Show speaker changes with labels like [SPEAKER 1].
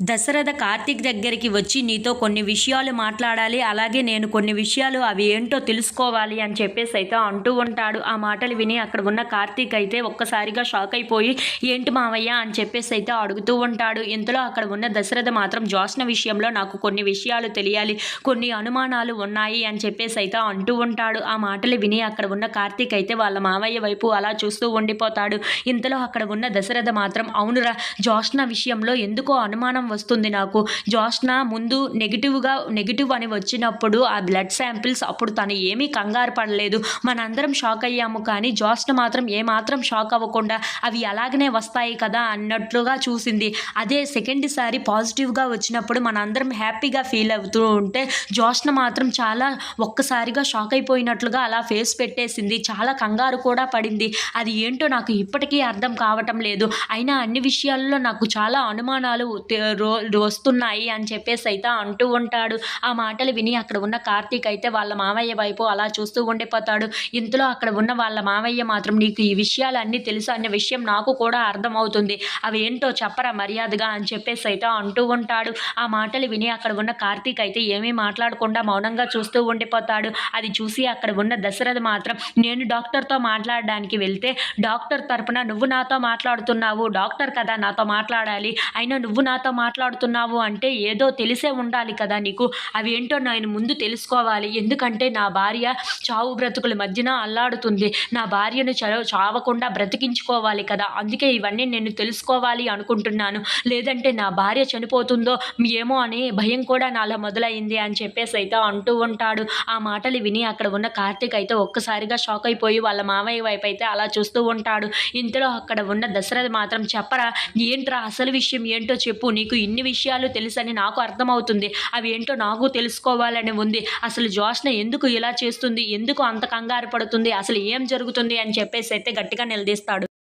[SPEAKER 1] దశరథ కార్తీక్ దగ్గరికి వచ్చి నీతో కొన్ని విషయాలు మాట్లాడాలి అలాగే నేను కొన్ని విషయాలు అవి ఏంటో తెలుసుకోవాలి అని చెప్పేసి అయితే అంటూ ఉంటాడు. ఆ మాటలు విని అక్కడ ఉన్న కార్తీక్ అయితే ఒక్కసారిగా షాక్ అయిపోయి ఏంటి మావయ్య? అని చెప్పేసి అయితే అడుగుతూ ఉంటాడు. ఇంతలో అక్కడ ఉన్న దశరథ మాత్రం జోస్న విషయంలో నాకు కొన్ని విషయాలు తెలియాలి కొన్ని అనుమానాలు ఉన్నాయి అని చెప్పేసి అయితే అంటూ ఉంటాడు. ఆ మాటలు విని అక్కడ ఉన్న కార్తీక్ అయితే వాళ్ళ మావయ్య వైపు అలా చూస్తూ ఉండిపోతాడు. ఇంతలో అక్కడ ఉన్న దశరథ మాత్రం అవునురా జోష్న విషయంలో ఎందుకో అనుమానం వస్తుంది నాకు. జోష్న ముందు నెగిటివ్గా నెగిటివ్ అని వచ్చినప్పుడు ఆ బ్లడ్ శాంపిల్స్ అప్పుడు తను ఏమీ కంగారు పడలేదు. మనందరం షాక్ అయ్యాము కానీ జోష్న మాత్రం ఏమాత్రం షాక్ అవ్వకుండా అవి అలాగనే వస్తాయి కదా అన్నట్లుగా చూసింది. అదే సెకండ్ సారి పాజిటివ్గా వచ్చినప్పుడు మనందరం హ్యాపీగా ఫీల్ అవుతూ ఉంటే జోష్న మాత్రం చాలా ఒక్కసారిగా షాక్ అయిపోయినట్లుగా అలా ఫేస్ పెట్టేసింది. చాలా కంగారు కూడా పడింది. అది ఏంటో నాకు ఇప్పటికీ అర్థం కావటం లేదు. అయినా అన్ని విషయాల్లో నాకు చాలా అనుమానాలు రో వస్తున్నాయి అని చెప్పేసి అయితే అంటూ ఉంటాడు. ఆ మాటలు విని అక్కడ ఉన్న కార్తీక్ అయితే వాళ్ళ మామయ్య వైపు అలా చూస్తూ ఉండిపోతాడు. ఇంతలో అక్కడ ఉన్న వాళ్ళ మావయ్య మాత్రం నీకు ఈ విషయాలు అన్నీ తెలుసు అనే విషయం నాకు కూడా అర్థమవుతుంది. అవి ఏంటో చెప్పరా మర్యాదగా? అని చెప్పేసి అయితే అంటూ ఉంటాడు. ఆ మాటలు విని అక్కడ ఉన్న కార్తీక్ అయితే ఏమీ మాట్లాడకుండా మౌనంగా చూస్తూ ఉండిపోతాడు. అది చూసి అక్కడ ఉన్న దశరథ మాత్రం నేను డాక్టర్తో మాట్లాడడానికి వెళ్తే డాక్టర్ తరపున నువ్వు నాతో మాట్లాడుతున్నావు. డాక్టర్ కదా నాతో మాట్లాడాలి. అయినా నువ్వు నాతో మాట్లాడుతున్నావు అంటే ఏదో తెలిసే ఉండాలి కదా నీకు. అవి ఏంటో నేను ముందు తెలుసుకోవాలి. ఎందుకంటే నా భార్య చావు బ్రతుకుల మధ్యన అల్లాడుతుంది. నా భార్యను చావకుండా బ్రతికించుకోవాలి కదా. అందుకే ఇవన్నీ నేను తెలుసుకోవాలి అనుకుంటున్నాను. లేదంటే నా భార్య చనిపోతుందో ఏమో అని భయం కూడా నాలో మొదలైంది అని చెప్పేసి అయితే అంటూ ఉంటాడు. ఆ మాటలు విని అక్కడ ఉన్న కార్తీక్ అయితే ఒక్కసారిగా షాక్ అయిపోయి వాళ్ళ మామయ్య వైపు అయితే అలా చూస్తూ ఉంటాడు. ఇంతలో అక్కడ ఉన్న దశరథ మాత్రం చెప్పరా ఏంట్రా అసలు విషయం? ఏంటో చెప్పు. నీకు ఇన్ని విషయాలు తెలుసని నాకు అర్థమవుతుంది. అవి ఏంటో నాకు తెలుసుకోవాలని ఉంది. అసలు జోష్న ఎందుకు ఇలా చేస్తుంది? ఎందుకు అంత కంగారు పడుతుంది? అసలు ఏం జరుగుతుంది? అని చెప్పేసి అయితే గట్టిగా నిలదీస్తాడు.